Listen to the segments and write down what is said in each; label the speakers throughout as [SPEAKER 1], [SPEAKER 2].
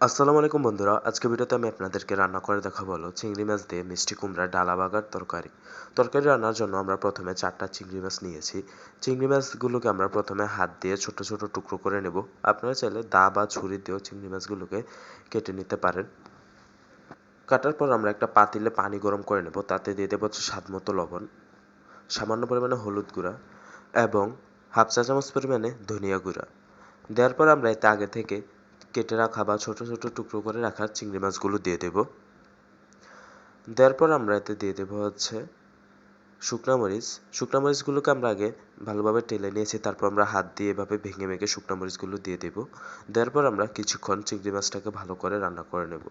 [SPEAKER 1] আসসালামু আলাইকুম বন্ধুরা আজকে ভিডিওতে আমি আপনাদেরকে রান্না করে দেখাবো হলো চিংড়ি মাছ দিয়ে মিষ্টি কুমড়া, ডালা বাগার তরকারি। তরকারি রান্নার জন্য আমরা প্রথমে চারটা চিংড়ি মাছ নিয়েছি। চিংড়ি মাছগুলোকে আমরা প্রথমে হাত দিয়ে ছোট ছোট টুকরো করে নেব। আপনারা চাইলে দা বা ছুরি দিয়েও চিংড়ি মাছগুলোকে কেটে নিতে পারেন। কাটার পর আমরা একটা পাতিলে পানি গরম করে নেব, তাতে দিয়ে দেবো হচ্ছে স্বাদ মতো লবণ, সামান্য পরিমাণে হলুদ গুঁড়া এবং হাফ চা চামচ পরিমাণে ধনিয়া গুঁড়া। দেওয়ার পর আমরা এতে আগে থেকে কেটে রাখা বা ছোট ছোট টুকরো করে রাখা চিংড়ি মাছগুলো দিয়ে দেব। দেওয়ার পর আমরা এতে দিয়ে দেব হচ্ছে শুকনা মরিচ। শুকনা মরিচগুলোকে আমরা আগে ভালোভাবে টেলে নিয়েছি, তারপর আমরা হাত দিয়ে এভাবে ভেঙে ভেঙে শুকনা মরিচগুলো দিয়ে দেব। দেওয়ার পর আমরা কিছুক্ষণ চিংড়ি মাছটাকে ভালো করে রান্না করে নেব।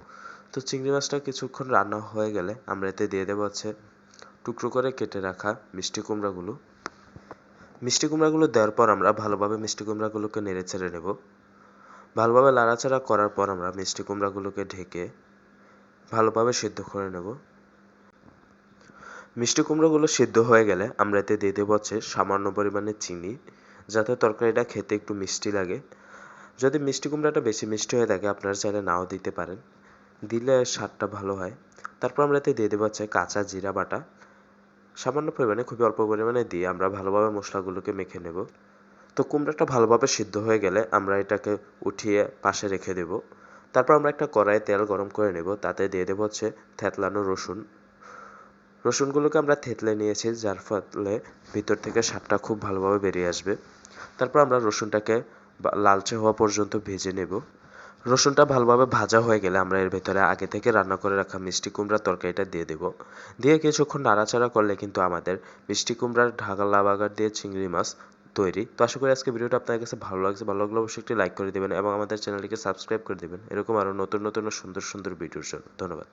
[SPEAKER 1] তো চিংড়ি মাছটা কিছুক্ষণ রান্না হয়ে গেলে আমরা এতে দিয়ে দেবো হচ্ছে টুকরো করে কেটে রাখা মিষ্টি কুমড়াগুলো। মিষ্টি কুমড়াগুলো দেওয়ার পর আমরা ভালোভাবে মিষ্টি কুমড়াগুলোকে নেড়ে ছেড়ে নেব। ভালোভাবে নাড়াচাড়া করার পর আমরা মিষ্টি কুমড়াগুলোকে ঢেকে ভালোভাবে সিদ্ধ করে নেব। মিষ্টি কুমড়োগুলো সিদ্ধ হয়ে গেলে আমরা এতে দিয়ে দেবো হচ্ছে সামান্য পরিমাণে চিনি, যাতে তরকারিটা খেতে একটু মিষ্টি লাগে। যদি মিষ্টি কুমড়াটা বেশি মিষ্টি হয়ে থাকে, আপনারা চাইলে নাও দিতে পারেন। দিলে স্বাদটা ভালো হয়। তারপর আমরা এতে দিয়ে দেবো হচ্ছে কাঁচা জিরা বাটা। সামান্য পরিমাণে, খুবই অল্প পরিমাণে দিয়ে আমরা ভালোভাবে মশলাগুলোকে মেখে নেব। তো কুমড়াটা ভালোভাবে সিদ্ধ হয়ে গেলে আমরা এটাকে উঠিয়ে পাশে রেখে দেব। তারপর আমরা একটা কড়াইয়ে তেল গরম করে নেব, তাতে দিয়ে দেবো হচ্ছে থেতলানো রসুন। রসুনগুলোকে আমরা থেতলে নিয়েছি, যার ফলে ভিতর থেকে স্বাদটা খুব ভালোভাবে বেরিয়ে আসবে। তারপর আমরা রসুনটাকে লালচে হওয়া পর্যন্ত ভেজে নেব। রসুনটা ভালোভাবে ভাজা হয়ে গেলে আমরা এর ভেতরে আগে থেকে রান্না করে রাখা মিষ্টি কুমড়ার তরকারিটা দিয়ে দেব। দিয়ে কিছুক্ষণ নাড়াচাড়া করলে কিন্তু আমাদের মিষ্টি কুমড়ার ঢাকা লাবাগার দিয়ে চিংড়ি মাছ তৈরি। তো আশা করি আজকে ভিডিওটা আপনার কাছে ভালো লাগছে। ভালো লাগলে অবশ্যই একটি লাইক করে দেবেন এবং আমাদের চ্যানেলটিকে সাবস্ক্রাইব করে দেবেন। এরকম আরও নতুন নতুন সুন্দর সুন্দর ভিডিওর জন্য। ধন্যবাদ।